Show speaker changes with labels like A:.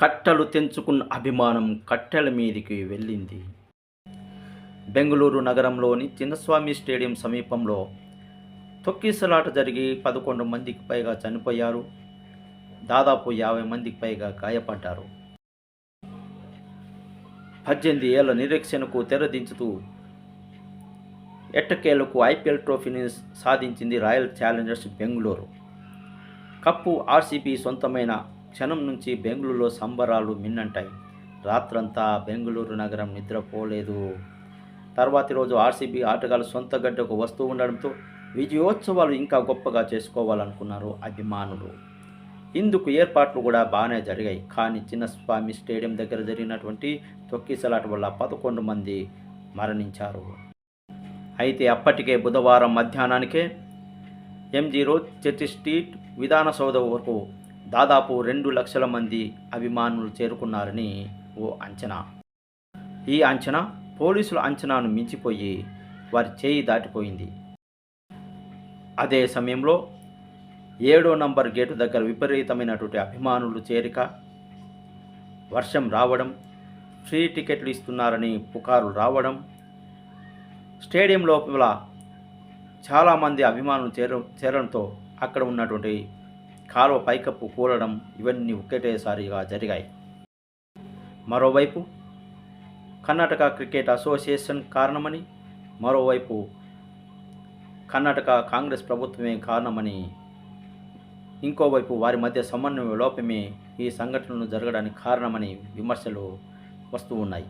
A: కట్టలు తెంచుకున్న అభిమానం కట్టెల మీదికి వెళ్ళింది. బెంగళూరు నగరంలోని చిన్నస్వామి స్టేడియం సమీపంలో తొక్కిసలాట జరిగి పదకొండు మందికి పైగా చనిపోయారు. దాదాపు యాభై మందికి పైగా గాయపడ్డారు. పద్దెనిమిది ఏళ్ళ నిరీక్షణకు తెరదించుతూ ఎట్టకేలకు ఐపీఎల్ ట్రోఫీని సాధించింది Royal Challengers Bengaluru. Cup RCB సొంతమైన క్షణం నుంచి బెంగళూరులో సంబరాలు మిన్నంటాయి. రాత్రంతా బెంగళూరు నగరం నిద్రపోలేదు. తర్వాతి రోజు ఆర్సీబీ ఆటగాళ్ళు సొంత గడ్డకు వస్తూ ఉండడంతో విజయోత్సవాలు ఇంకా గొప్పగా చేసుకోవాలనుకున్నారు అభిమానులు. ఇందుకు ఏర్పాట్లు కూడా బాగానే జరిగాయి. కానీ చిన్నస్వామి స్టేడియం దగ్గర జరిగినటువంటి తొక్కిసలాట వల్ల పదకొండు మంది మరణించారు. అయితే అప్పటికే బుధవారం మధ్యాహ్నానికే MG road church street Vidhana Soudha వరకు దాదాపు రెండు లక్షల మంది అభిమానులు చేరుకున్నారని ఓ అంచనా. ఈ అంచనా పోలీసుల అంచనాను మించిపోయి వారి చేయి దాటిపోయింది. అదే సమయంలో ఏడో నంబర్ గేటు దగ్గర విపరీతమైనటువంటి అభిమానులు చేరిక వర్షం రావడం ఫ్రీ టికెట్లు ఇస్తున్నారని పుకారులు రావడం స్టేడియం లోపల చాలామంది అభిమానులు చేర చేరడంతో అక్కడ ఉన్నటువంటి కాలువ పైకప్పు కూలడం ఇవన్నీ ఒక్కటేసారిగా జరిగాయి. మరోవైపు కర్ణాటక క్రికెట్ అసోసియేషన్ కారణమని మరోవైపు కర్ణాటక కాంగ్రెస్ ప్రభుత్వమే కారణమని ఇంకోవైపు వారి మధ్య సమన్వయ లోపమే ఈ సంఘటనలు జరగడానికి కారణమని విమర్శలు వస్తూ ఉన్నాయి.